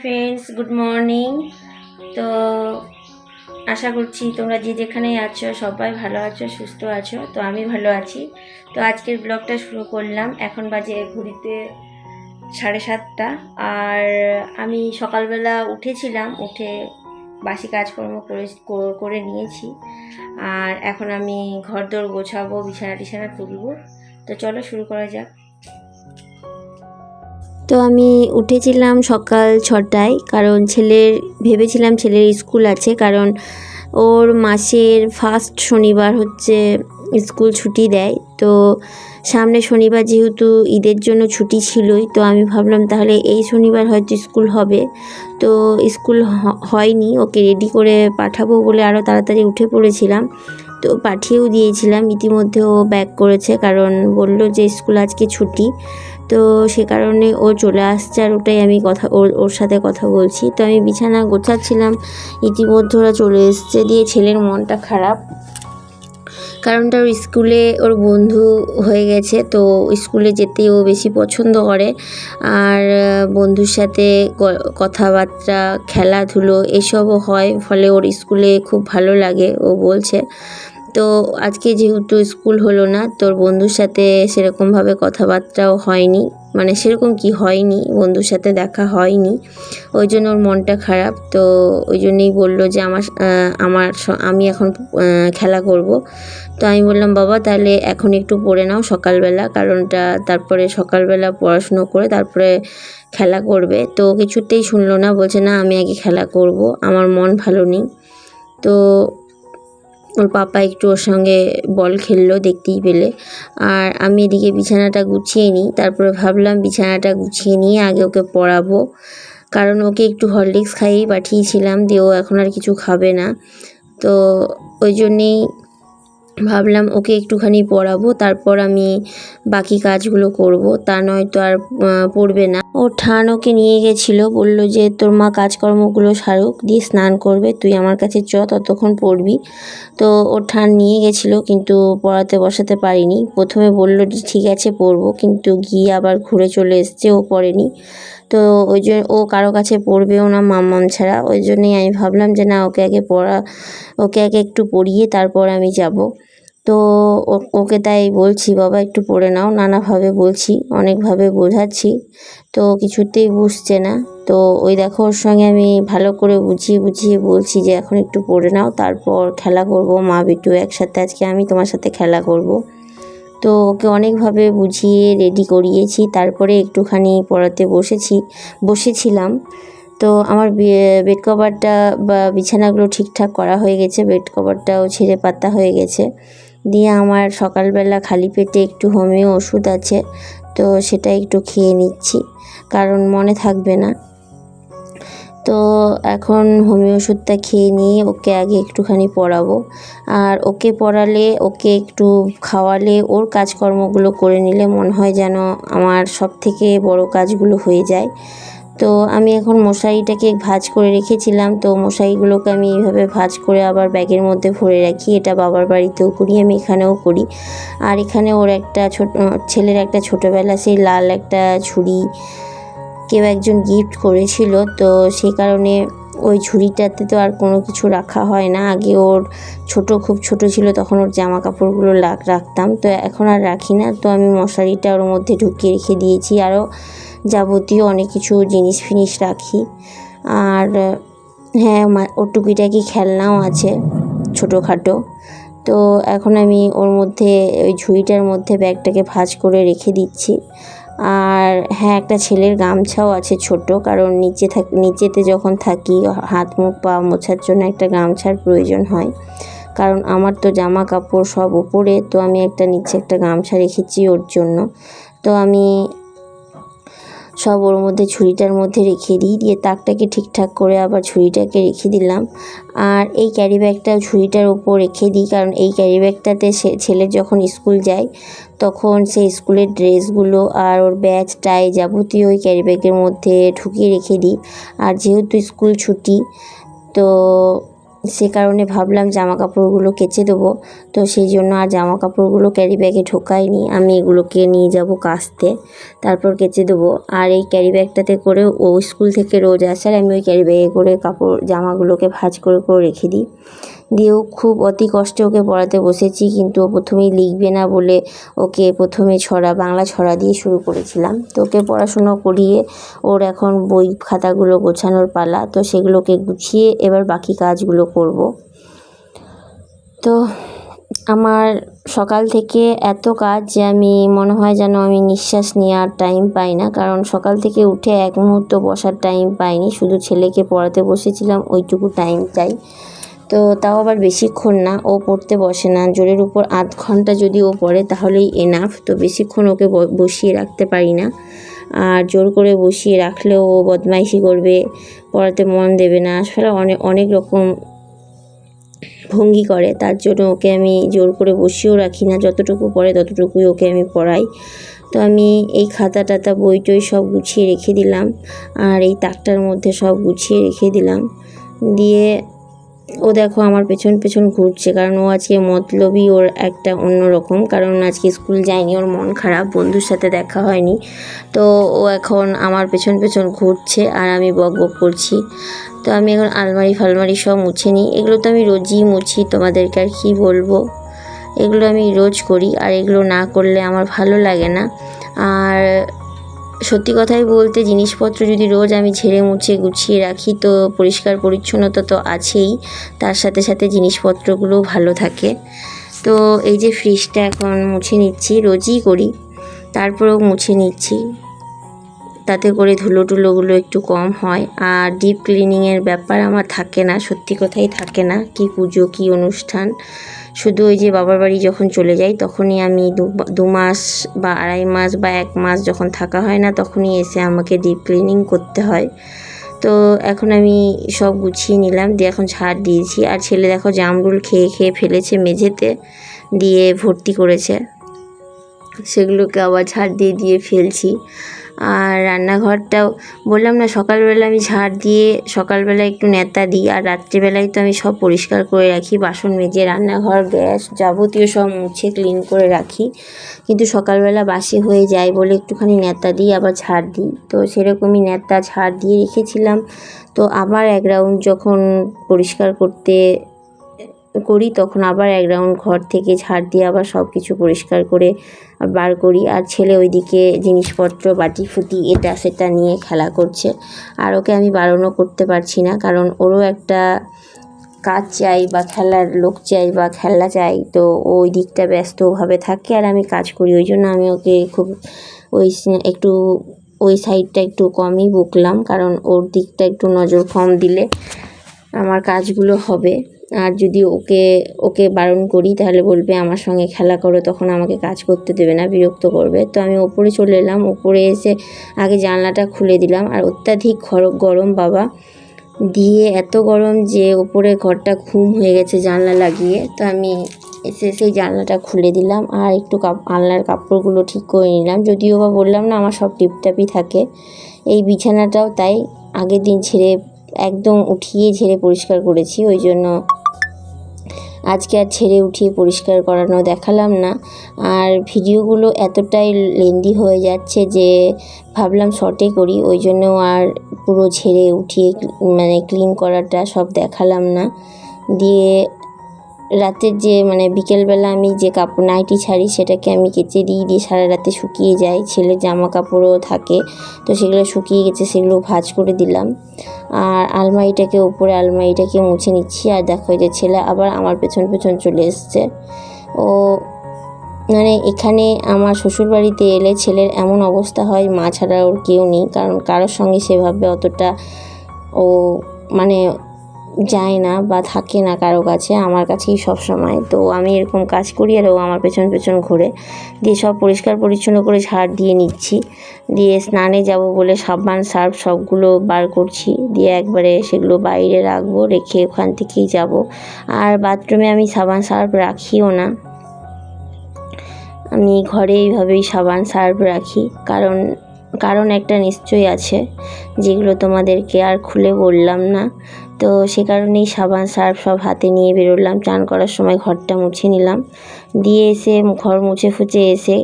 Friends good morning তো আশা করছি তোমরা যে যেখানেই আছো, সবাই ভালো আছো, সুস্থ আছো। তো আমি ভালো আছি। তো আজকের ব্লগটা শুরু করলাম। এখন বাজে ঘুরিতে সাড়ে সাতটা। আর আমি সকালবেলা উঠেছিলাম, উঠে বাসি কাজকর্ম করে করে নিয়েছি। আর এখন আমি ঘর দোর গোছাবো বিছানা টিছানা তুলবো। তো চলো শুরু করা যাক। তো আমি উঠেছিলাম সকাল ছটায়, কারণ ছেলের, ভেবেছিলাম ছেলের স্কুল আছে, কারণ ওর মাসের ফার্স্ট শনিবার হচ্ছে স্কুল ছুটি দেয়। তো সামনে শনিবার যেহেতু ঈদের জন্য ছুটি ছিলই, তো আমি ভাবলাম তাহলে এই শনিবার হয়তো স্কুল হবে। তো স্কুল হয়নি, ওকে রেডি করে পাঠাবো বলে আরও তাড়াতাড়ি উঠে পড়েছিলাম। তো পাঠিয়েও দিয়েছিলাম, ইতিমধ্যে ও ব্যাক করেছে, কারণ বলল যে স্কুল আজকে ছুটি। তো সে কারণে ও চলে আসছে আর ওটাই আমি কথা ওর ওর সাথে কথা বলছি। তো আমি বিছানা গোছাচ্ছিলাম, ইতিমধ্যে ওরা চলে এসছে দিয়ে ছেলের মনটা খারাপ। কারণ তার স্কুলে ওর বন্ধু হয়ে গেছে, তো স্কুলে যেতে ও বেশি পছন্দ করে। আর বন্ধুর সাথে কথাবার্তা, খেলাধুলো এসবও হয়, ফলে ওর স্কুলে খুব ভালো লাগে, ও বলছে। তো আজকে যেহেতু স্কুল হলো না, তোর বন্ধুর সাথে সেরকমভাবে কথাবার্তাও হয়নি মানে সেরকম কি হয়নি, বন্ধুর সাথে দেখা হয়নি, ওই জন্য ওর মনটা খারাপ, তো ওই জন্যই বলল যে আমার আমার আমি এখন খেলা করব। তো আমি বললাম, বাবা, তাহলে এখন একটু পড়ে নাও সকালবেলা, কারণটা তারপরে সকালবেলা পড়াশুনো করে তারপরে খেলা করবে। তো কিছুতেই শুনলো না, বলছে, না, আমি আগে খেলা করব, আমার মন ভালো নেই। তো ওর পাপা একটু ওর সঙ্গে বল খেললো দেখতেই পেলে। আর আমি এদিকে বিছানাটা গুছিয়ে নিই, তারপরে ভাবলাম বিছানাটা গুছিয়ে নিয়ে আগে ওকে পড়াবো। কারণ ওকে একটু হরলিক্স খাইয়েই পাঠিয়েছিলাম, দিয়ে ও এখন আর কিছু খাবে না। তো ওই জন্যেই ভাবলাম ওকে একটুখানি পড়াবো, তারপর আমি বাকি কাজগুলো করব। তা নয়তো আর পড়বে না। ও ঠান ওকে নিয়ে গেছিল, বলল যে তোর মা কাজকর্মগুলো সারুক, দিয়ে স্নান করবে, তুই আমার কাছে চ, ততক্ষণ পড়বি। তো ও ঠান নিয়ে গেছিল, কিন্তু পড়াতে বসাতে পারিনি। প্রথমে বলল যে ঠিক আছে, পড়ব, কিন্তু গিয়ে আবার ঘুরে চলে এসছে, ও পড়েনি। তো ওই জন্য ও কারও কাছে পড়বেও না মাম্মাম ছাড়া। ওই জন্যই আমি ভাবলাম যে না, ওকে আগে পড়া, ওকে আগে একটু পড়িয়ে তারপর আমি যাব। তো ওকে তাই বলছি, বাবা, একটু পড়ে নাও। নানাভাবে বলছি, অনেকভাবে বোঝাচ্ছি। তো কিছুতেই বুঝছে না। তো ওই দেখো, ওর সঙ্গে আমি ভালো করে বুঝিয়ে বুঝিয়ে বলছি যে, এখন একটু পড়ে নাও, তারপর খেলা করব, মা বিটু একসাথে, আজকে আমি তোমার সাথে খেলা করব। তো ওকে অনেকভাবে বুঝিয়ে রেডি করিয়েছি। তারপরে একটুখানি পড়াতে বসেছি, বসেছিলাম। তো আমার বেড কভারটা বা বিছানাগুলো ঠিকঠাক করা হয়ে গেছে, বেড কভারটাও ছেড়ে পাতা হয়ে গেছে। দিয়ে আমার সকালবেলা খালি পেটে একটু হোমিও ওষুধ আছে, তো সেটা একটু খেয়ে নিচ্ছি, কারণ মনে থাকবে না। তো এখন হোমিও ওষুধটা খেয়ে নিয়ে ওকে আগে একটুখানি পড়াবো, আর ওকে পড়ালে, ওকে একটু খাওয়ালে, ওর কাজকর্মগুলো করে নিলে মনে হয় যেন আমার সব থেকে বড় কাজগুলো হয়ে যায়। তো আমি এখন মশারিটাকে ভাঁজ করে রেখেছিলাম, তো মশারিগুলোকে আমি এইভাবে ভাঁজ করে আবার ব্যাগের মধ্যে ভরে রাখি। এটা বাবার বাড়িতেও করি, আমি এখানেও করি। আর এখানে ওর একটা ছোট, ছেলের একটা ছোটোবেলা, সেই লাল একটা ছুরি কেউ একজন গিফট করেছিল, তো সেই কারণে ওই ঝুড়িটাতে তো আর কোনো কিছু রাখা হয় না। আগে ওর ছোট, খুব ছোট ছিল, তখন ওর জামা কাপড়গুলো রাখতাম। তো এখন আর রাখি না, তো আমি মশারিটা ওর মধ্যে ঢুকিয়ে রেখে দিয়েছি। আরও যাবতীয় অনেক কিছু জিনিস ফিনিস রাখি। আর হ্যাঁ ওর টুকিটাকি খেলনাও আছে ছোটোখাটো। তো এখন আমি ওর মধ্যে, ওই ঝুড়িটার মধ্যে ব্যাগটাকে ভাঁজ করে রেখে দিচ্ছি। আর হ্যাঁ একটা ছেলের গামছাও আছে ছোট, কারণ নিচে থাক, নিচেতে যখন থাকি, হাত মুখ পা মোছার জন্য একটা গামছার প্রয়োজন হয়। কারণ আমার তো জামা কাপড় সব উপরে তো আমি একটা নিচে একটা গামছা রেখেছি ওর জন্য। তো আমি সব ওর মধ্যে ছুরিটার মধ্যে রেখে দিই, দিয়ে তাকটাকে ঠিকঠাক করে আবার ছুরিটাকে রেখে দিলাম। আর এই ক্যারি ব্যাগটা ছুরিটার ওপর রেখে দিই, কারণ এই ক্যারি ব্যাগটাতে সে, ছেলে যখন স্কুল যায়, তখন সেই স্কুলের ড্রেসগুলো আর ওর ব্যাগ টাই যাবতীয় ওই ক্যারি ব্যাগের মধ্যে ঢুকিয়ে রেখে দিই। আর যেহেতু স্কুল ছুটি, তো সে কারণে ভাবলাম জামা কাপড়গুলো কেচে দেবো। তো সেই জন্য আর জামা কাপড়গুলো ক্যারি ব্যাগে ঢোকাইনি। আমি এগুলোকে নিয়ে যাব কাচতে, তারপর কেচে দেবো। আর এই ক্যারি ব্যাগটাতে করে ও স্কুল থেকে রোজ আসার আমি ওই ক্যারি ব্যাগে করে কাপড় জামাগুলোকে ভাজ করে করে রেখে দিই। দিয়েও খুব অতি কষ্টে ওকে পড়াতে বসেছি, কিন্তু ও প্রথমেই লিখবে না বলে ওকে প্রথমে ছড়া, বাংলা ছড়া দিয়ে শুরু করেছিলাম। তো ওকে পড়াশুনো করিয়ে ওর এখন বই খাতাগুলো গোছানোর পালা, তো সেগুলোকে গুছিয়ে এবার বাকি কাজগুলো করব। তো আমার সকাল থেকে এত কাজ যে আমি, মনে হয় যেন আমি নিঃশ্বাস নেওয়ার টাইম পাই না, কারণ সকাল থেকে উঠে এক মুহূর্ত বসার টাইম পাইনি, শুধু ছেলেকে পড়াতে বসেছিলাম, ওইটুকু টাইম চাই। তো তাও আবার বেশিক্ষণ না, ও পড়তে বসে না। জোরের উপর আধ ঘণ্টা যদি ও পড়ে, তাহলেই এনাফ তো বেশিক্ষণ ওকে বসিয়ে রাখতে পারি না। আর জোর করে বসিয়ে রাখলেও ও বদমাইশি করবে, পড়াতে মন দেবে না। আসলে অনেক অনেক রকম ভঙ্গি করে। তার জন্য ওকে আমি জোর করে বসিয়েও রাখি না। যতটুকু পড়ে, ততটুকুই ওকে আমি পড়াই। তো আমি এই খাতা টাতা বই টই সব গুছিয়ে রেখে দিলাম। আর এই তাকটার মধ্যে সব গুছিয়ে রেখে দিলাম। দিয়ে ও দেখো আমার পেছন পেছন ঘুরছে, কারণ ও আজকে মতলবই ওর একটা অন্য রকম কারণ আজকে স্কুল যায়নি, ওর মন খারাপ, বন্ধুর সাথে দেখা হয়নি। তো ও এখন আমার পেছন পেছন ঘুরছে আর আমি বক বক করছি। তো আমি এখন আলমারি ফালমারি সব মুছে নিই। এগুলো তো আমি রোজই মুছি, তোমাদেরকে আর কী বলব? এগুলো আমি রোজ করি, আর এগুলো না করলে আমার ভালো লাগে না। আর সত্যি কথাই বলতে জিনিসপত্র যদি রোজ আমি ঝেড়ে মুছে গুছিয়ে রাখি, তো পরিষ্কার পরিচ্ছন্নতা তো আছেই। তার সাথে সাথে জিনিসপত্রগুলোও ভালো থাকে। তো এই যে ফ্রিজটা এখন মুছে নিচ্ছি, রোজই করি। তারপরেও মুছে নিচ্ছি। তাতে করে ধুলো টুলোগুলো একটু কম হয়। আর ডিপ ক্লিনিংয়ের ব্যাপার আমার থাকে না, সত্যি কথাই থাকে না। কি পুজো, কি অনুষ্ঠান। শুধু ওই যে বাবার বাড়ি যখন চলে যাই, তখনই আমি দু মাস বা আড়াই মাস বা এক মাস যখন থাকা হয় না, তখনই এসে আমাকে ডিপ ক্লিনিং করতে হয়। তো এখন আমি সব গুছিয়ে নিলাম, দিয়ে এখন ছাড় দিয়েছি। আর ছেলে দেখো জামরুল খেয়ে খেয়ে ফেলেছে মেঝেতে, দিয়ে ভর্তি করেছে। সেগুলোকে আবার ছাড় দিয়ে দিয়ে ফেলছি। আর রান্নাঘরটাও বললাম না, সকালবেলা আমি ঝাড় দিয়ে সকালবেলা একটু নেতা দিই আর রাত্রিবেলায় তো আমি সব পরিষ্কার করে রাখি, বাসন মেজে রান্নাঘর, গ্যাস যাবতীয় সব মুছে ক্লিন করে রাখি। কিন্তু সকালবেলা বাসি হয়ে যায় বলে একটুখানি নেতা দিই, আবার ঝাড় দিই। তো সেরকমই নেতা ঝাড় দিয়ে রেখেছিলাম। তো আবার এক রাউন্ড যখন পরিষ্কার করতে করি, তখন আবার এক রাউন্ড ঘর থেকে ঝাড় দিয়ে আবার সব কিছু পরিষ্কার করে বার করি। আর ছেলে ওইদিকে জিনিসপত্র, বাটি, ফুটি, এটা, সেটা নিয়ে খেলা করছে। আর ওকে আমি বারণও করতে পারছি না, কারণ ওরও একটা কাজ চাই বা খেলার লোক চাই বা খেলা চাই, তো ওই দিকটা ব্যস্তভাবে থাকে আর আমি কাজ করি। ওই জন্য আমি ওকে খুব ওই একটু ওই সাইডটা একটু কমই বকলাম, কারণ ওর দিকটা একটু নজর কম দিলে আমার কাজগুলো হবে। আর যদি ওকে ওকে বারণ করি, তাহলে বলবে, আমার সঙ্গে খেলা করো, তখন আমাকে কাজ করতে দেবে না, বিরক্ত করবে। তো আমি ওপরে চলে এলাম, ওপরে এসে আগে জানলাটা খুলে দিলাম, আর অত্যাধিক গরম, বাবা। দিয়ে এত গরম যে ওপরে ঘরটা ঘুম হয়ে গেছে জানলা লাগিয়ে, তো আমি এসে সেই জানলাটা খুলে দিলাম, আর একটু কাপ, আলনার কাপড়গুলো ঠিক করে নিলাম। যদিও বা বললাম না, আমার সব টিপটাপই থাকে। এই বিছানাটাও তাই, আগের দিন ছেড়ে একদম উঠিয়ে ঝেড়ে পরিষ্কার করেছি, ওই জন্য আজকে আর ছেড়ে উঠিয়ে পরিষ্কার করানো দেখালাম না। আর ভিডিওগুলো এতটাই লেন্দি হয়ে যাচ্ছে যে ভাবলাম শর্টে করি, ওই জন্য আর পুরো ঝেড়ে উঠিয়ে মানে ক্লিন করাটা সব দেখালাম না। দিয়ে রাতের যে মানে বিকেলবেলা আমি যে কাপড়, নাইটি ছাড়ি, সেটাকে আমি কেচে দিয়ে দিয়ে সারা রাতে শুকিয়ে যায়। ছেলের জামা কাপড়ও থাকে, তো সেগুলো শুকিয়ে গেছে, সেগুলো ভাজ করে দিলাম। আর আলমারিটাকে উপরে আলমারিটাকে মুছে নিচ্ছি। আর দেখো যে ছেলে আবার আমার পেছন পেছন চলে এসছে। ও মানে এখানে আমার শ্বশুরবাড়িতে এলে ছেলের এমন অবস্থা হয়, মা ছাড়া ওর কেউ নেই। কারণ কারোর সঙ্গে সেভাবে অতটা ও মানে যায় না বা থাকে না কারও কাছে, আমার কাছেই সব সময়। তো আমি এরকম কাজ করি আর ও আমার পেছন পেছন ঘুরে। দিয়ে সব পরিষ্কার পরিচ্ছন্ন করে ঝাড় দিয়ে নিচ্ছি। দিয়ে স্নানে যাব বলে সাবান, সার্ফ সবগুলো বার করছি। দিয়ে একবারে সেগুলো বাইরে রাখব, রেখে ওখান থেকেই যাব। আর বাথরুমে আমি সাবান, সার্ফ রাখিও না। আমি ঘরে এইভাবেই সাবান, সার্ফ রাখি। কারণ কারণ একটা নিশ্চয়ই আছে, যেগুলো তোমাদেরকে আর খুলে বললাম না। তো সে কারণেই সাবান, সার্ফ সব হাতে নিয়ে বেরোলাম। চান করার সময় ঘরটা মুছে নিলাম। দিয়ে এসে ঘর মুছে ফুচে এসে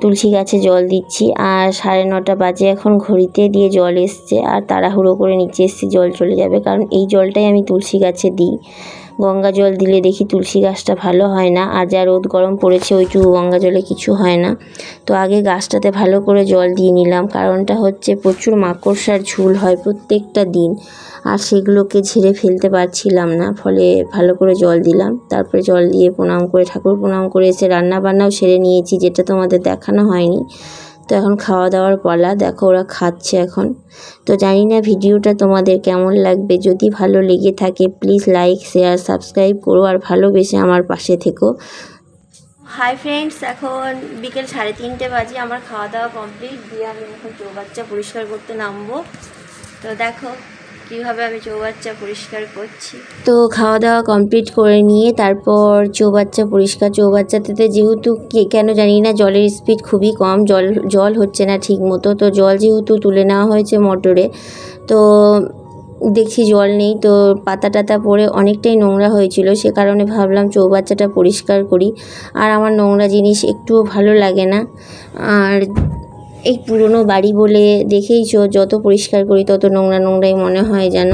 তুলসী গাছে জল দিচ্ছি। আর সাড়ে নটা বাজে এখন ঘড়িতে দিয়ে জল এসছে। আর তাড়াহুড়ো করে নিচে এসছি জল চলে যাবে। কারণ এই জলটাই আমি তুলসী গাছে দিই। গঙ্গা জল দিলে দেখি তুলসী গাছটা ভালো হয় না। আর যা রোদ গরম পড়েছে ওইটুকু গঙ্গা জলে কিছু হয় না। তো আগে গাছটাতে ভালো করে জল দিয়ে নিলাম। কারণটা হচ্ছে প্রচুর মাকড়সার ঝুল হয় প্রত্যেকটা দিন। আর সেগুলোকে ঝেড়ে ফেলতে পারছিলাম না, ফলে ভালো করে জল দিলাম। তারপরে জল দিয়ে প্রণাম করে, ঠাকুর প্রণাম করে এসে রান্না বান্নাও সেরে নিয়েছি, যেটা তোমাদের দেখানো হয়নি। তো এখন খাওয়া দাওয়ার পালা। দেখো ওরা খাচ্ছে এখন। তো জানি না ভিডিওটা তোমাদের কেমন লাগবে। যদি ভালো লেগে থাকে প্লিজ লাইক শেয়ার সাবস্ক্রাইব করো আর ভালোবেসে আমার পাশে থেকো। হাই ফ্রেন্ডস এখন বিকেল সাড়ে তিনটে বাজে। আমার খাওয়া দাওয়া কমপ্লিট দিয়ে আমি এখন চৌবাচ্চা পরিষ্কার করতে নামবো। তো দেখো কীভাবে আমি চৌবাচ্চা পরিষ্কার করছি? তো খাওয়া দাওয়া কমপ্লিট করে নিয়ে তারপর চৌবাচ্চা পরিষ্কার, চৌবাচ্চাতে যেহেতু কেন জানি না, জলের স্পিড খুবই কম, জল জল হচ্ছে না ঠিক মতো তো জল যেহেতু তুলে নেওয়া হয়েছে মোটরে, তো দেখছি জল নেই, তো পাতা টাতা পড়ে অনেকটাই নোংরা হয়েছিল, সে কারণে ভাবলাম চৌবাচ্চাটা পরিষ্কার করি। আর আমার নোংরা জিনিস একটুও ভালো লাগে না। আর এই পুরনো বাড়ি বলে দেখেইছো, যত পরিষ্কার করি তত নোংরা নোংরাই মনে হয় যেন।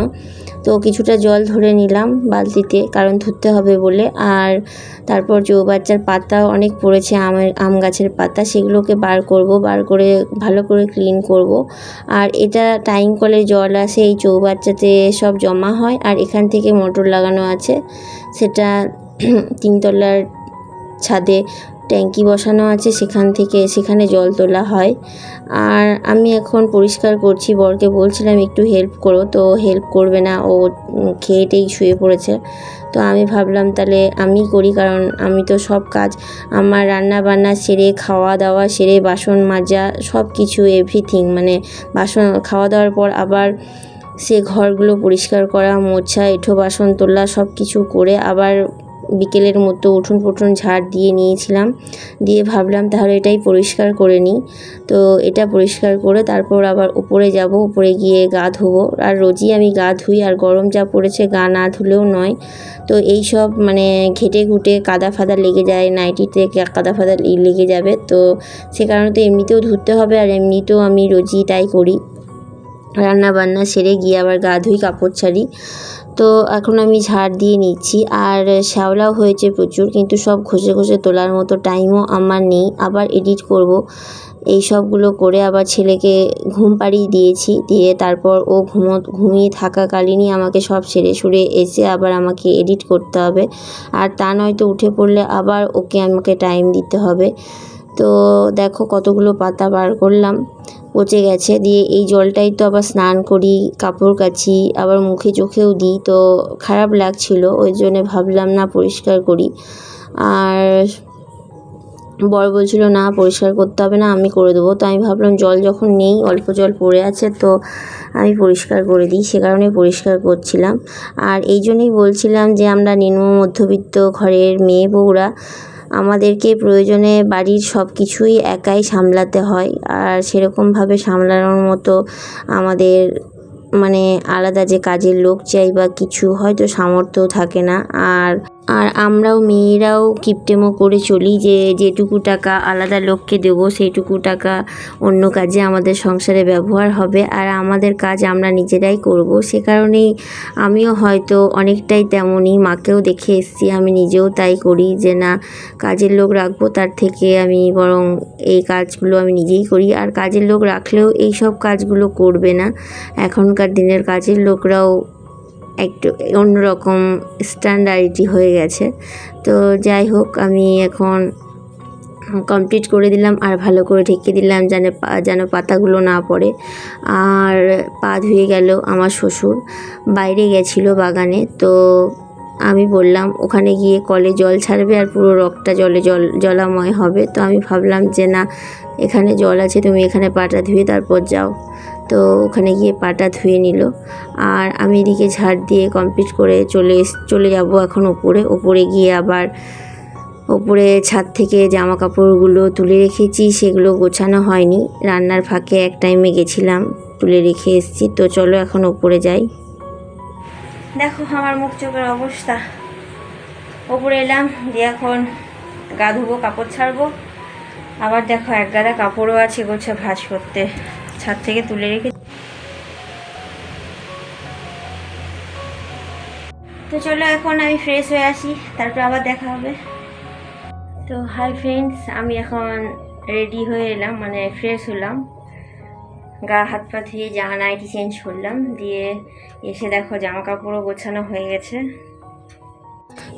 তো কিছুটা জল ধরে নিলাম বালতিতে, কারণ ধরতে হবে বলে। আর তারপর চৌবাচ্চার পাতা অনেক পড়েছে, আমের, আম গাছের পাতা, সেগুলোকে বার করব, বার করে ভালো করে ক্লিন করব। আর এটা টাইম কলে জল আসে, এই চৌবাচ্চাতে সব জমা হয়। আর এখান থেকে মোটর লাগানো আছে, সেটা তিনতলার ছাদে ট্যাঙ্কি বসানো আছে সেখান থেকে, সেখানে জল তোলা হয়। আর আমি এখন পরিষ্কার করছি, বরকে বলছিলাম একটু হেল্প করো, তো হেল্প করবে না, ও খেয়েটেই শুয়ে পড়েছে। তো আমি ভাবলাম তাহলে আমি করি, কারণ আমি তো সব কাজ, আমার রান্না বান্না সেরে খাওয়া দাওয়া সেরে, বাসন মাজা সব কিছু এভরিথিং মানে বাসন খাওয়া দাওয়ার পর আবার সে ঘরগুলো পরিষ্কার করা, মোছা, এঁঠো বাসন তোলা সব কিছু করে আবার বিকেলের মতো উঠোন পুঠোন ঝাড় দিয়ে নিয়েছিলাম। দিয়ে ভাবলাম তাহলে এটাই পরিষ্কার করে নিই। তো এটা পরিষ্কার করে তারপর আবার উপরে যাব, উপরে গিয়ে গা ধোবো। আর রোজই আমি গা ধুই, আর গরম যা পড়েছে গা না ধুলেও নয়। তো এই সব মানে ঘেটে ঘুটে কাদা ফাদা লেগে যায় নাইটিতে কাদা ফাদা লেগে যাবে। তো সে কারণে তো এমনিতেও ধুতে হবে, আর এমনিতেও আমি রোজই তাই করি। রান্না বান্না সেরে গিয়ে আবার গা ধুই, কাপড় ছাড়ি। তো এখন আমি ঝাড় দিয়ে নিচ্ছি। আর শ্যাওলাও হয়েছে প্রচুর, কিন্তু সব ঘষে ঘষে তোলার মতো টাইমও আমার নেই। আবার এডিট করব। এই সবগুলো করে আবার ছেলেকে ঘুম পাড়িয়ে দিয়েছি। দিয়ে তারপর ও ঘুমো, ঘুমিয়ে থাকাকালীনই আমাকে সব সেরে সুরে এসে আবার আমাকে এডিট করতে হবে। আর তা নয়তো উঠে পড়লে আবার ওকে আমাকে টাইম দিতে হবে। তো দেখো কতগুলো পাতা বার করলাম। পচে গেছে দিয়ে এই জলটাই তো আবার স্নান করি, কাপড় কাচি, আবার মুখে চোখেও দিই তো খারাপ লাগছিল, ওই জন্যে ভাবলাম না পরিষ্কার করি। আর বর বলছিল, না, পরিষ্কার করতে হবে না, আমি করে দেবো। তো আমি ভাবলাম, জল যখন নেই, অল্প জল পড়ে আছে, তো আমি পরিষ্কার করে দিই। সে কারণে পরিষ্কার করছিলাম। আর এই জন্যই বলছিলাম যে, আমরা নিম্ন মধ্যবিত্ত ঘরের মেয়ে বউরা আমাদেরকে প্রয়োজনে বাড়ির সব কিছুই একাই সামলাতে হয়। আর সেরকমভাবে সামলানোর মতো আমাদের মানে আলাদা যে কাজের লোক চাই বা কিছু, হয়তো সামর্থ্য থাকে না। আর আর আমরাও মেয়েরাও কিপটেমো করে চলি যে যেটুকু টাকা আলাদা লোককে দেবো, সেইটুকু টাকা অন্য কাজে আমাদের সংসারে ব্যবহার হবে। আর আমাদের কাজ আমরা নিজেরাই করব। সে কারণেই আমিও হয়তো অনেকটাই তেমনই মাকেও দেখে এসছি, আমি নিজেও তাই করি যে না, কাজের লোক রাখব, তার থেকে আমি বরং এই কাজগুলো আমি নিজেই করি। আর কাজের লোক রাখলেও এই সব কাজগুলো করবে না। এখনকার দিনের কাজের লোকরাও একটু অন্যরকম স্ট্যান্ডার্ডিটি হয়ে গেছে। তো যাই হোক, আমি এখন কমপ্লিট করে দিলাম, আর ভালো করে ঢেকে দিলাম যেন যেন পাতাগুলো না পড়ে। আর পা ধুয়ে গেল আমার শ্বশুর। বাইরে গেছিল বাগানে, তো আমি বললাম, ওখানে গিয়ে কলে জল ছাড়বে আর পুরো রকটা জলে জল, জলাময় হবে। তো আমি ভাবলাম যে, না, এখানে জল আছে, তুমি এখানে পাটা ধুয়ে তারপর যাও। তো ওখানে গিয়ে পাটা ধুয়ে নিল। আর আমি এদিকে ঝাড় দিয়ে কমপ্লিট করে চলে চলে যাব এখন ওপরে ওপরে গিয়ে আবার ওপরে ছাদ থেকে জামা কাপড়গুলো তুলে রেখেছি, সেগুলো গোছানো হয়নি। রান্নার ফাঁকে এক টাইমে গেছিলাম, তুলে রেখে এসেছি। তো চলো এখন ওপরে যাই। দেখো আমার মুখ চোখের অবস্থা। ওপরে এলাম, দিয়ে এখন গা ধুবো, কাপড় ছাড়বো। আবার দেখো এক গাদা কাপড়ও আছে গোছে ভাঁজ করতে। ছাদ থেকে তুলে রেখে তো চলো এখন আমি ফ্রেশ হয়ে আসি, তারপর আবার দেখা হবে। তো হাই ফ্রেন্ডস আমি এখন রেডি হয়ে এলাম মানে ফ্রেশ হলাম। গা হাত পা ধুয়ে জামা নাইটি চেঞ্জ করলাম, দিয়ে এসে দেখো জামা কাপড়ও গোছানো হয়ে গেছে।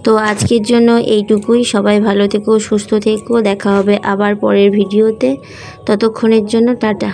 তো আজকের জন্য এইটুকুই, সবাই ভালো থেকো, সুস্থ থেকো, দেখা হবে আবার পরের ভিডিওতে ততক্ষণের জন্য টাটা।